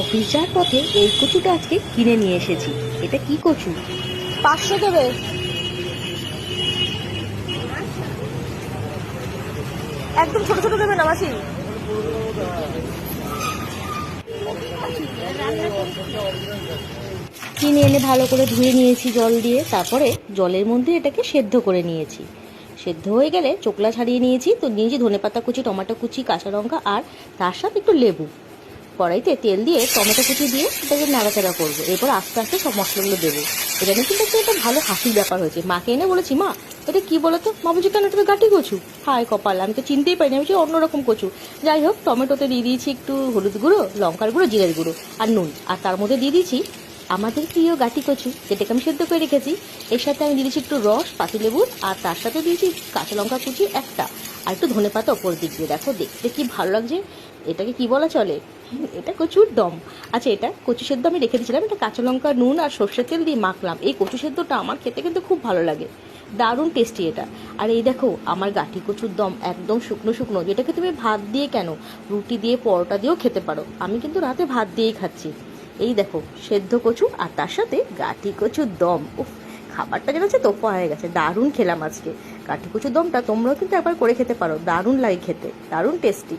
Office যাওয়ার পথে এই কচুটা আজকে কিনে নিয়ে এসেছি। এটা কি কচু? পাঁচশো দেবে। একদম ছোট ছোট দেবে না মাসি? কিনে এনে ভালো করে ধুয়ে নিয়েছি জল দিয়ে তারপরে জলের মধ্যে এটাকে সেদ্ধ করে নিয়েছি। সেদ্ধ হয়ে গেলে চোকলা ছাড়িয়ে নিয়েছি তো নিয়েছি ধনেপাতা কুচি টমাটো কুচি কাঁচা লঙ্কা আর তার সাথে একটু লেবু। কড়াইতে তেল দিয়ে টমেটো কুচি দিয়ে এটাকে নাড়াচাড়া করব। এরপর আস্তে আস্তে সব মশলাগুলো দেবো। এটা নিয়ে কিন্তু একটা ভালো হাসির ব্যাপার হয়েছে। মাকে এনে বলেছি, মা, এটা কি বলতো? মা বলছি, কেন তুমি গাটি কচু? হায় কপাল, আমি তো চিনতেই পারিনি। আমি অন্যরকম কচু। যাই হোক, টমেটোতে দিয়ে দিয়েছি একটু হলুদ গুঁড়ো, লঙ্কার গুঁড়ো, জিরের গুঁড়ো আর নুন। আর তার মধ্যে দিয়ে দিয়েছি আমাদের প্রিয় গাটি কচু, যেটাকে আমি সেদ্ধ করে রেখেছি, এর সাথে আমি দিয়েছি একটু রস পাতিলেবুর আর তার সাথে দিয়েছি কাঁচা লঙ্কা কুচি একটা, আর একটু ধনে পাতা ওপর দিক দিয়ে। দেখো, দেখতে কি ভালো লাগছে। এটাকে কি বলা চলে? এটা কচুর দম। আচ্ছা এটা কচু সেদ্ধ আমি রেখে দিয়েছিলাম, এটা কাঁচা লঙ্কা, নুন আর সর্ষের তেল দিয়ে মাখলাম। এই কচু সেদ্ধটা আমার খেতে কিন্তু খুব ভালো লাগে। দারুণ টেস্টি এটা। আর এই দেখো, আমার গাঠি কচুর দম একদম শুকনো শুকনো। যেটাকে তুমি ভাত দিয়ে কেন? রুটি দিয়ে, পরোটা দিয়েও খেতে পারো। আমি কিন্তু রাতে ভাত দিয়েই খাচ্ছি। এই দেখো, সেদ্ধ কচু আর তার সাথে গাঠি কচুর দম। উফ, খাবারটা যেন হচ্ছে তোপা হয়ে গেছে, দারুণ খেলাম আজকে। কাঠি কচুর দমটা তোমরাও কিন্তু একবার করে খেতে পারো, দারুণ লাগে খেতে, দারুণ টেস্টি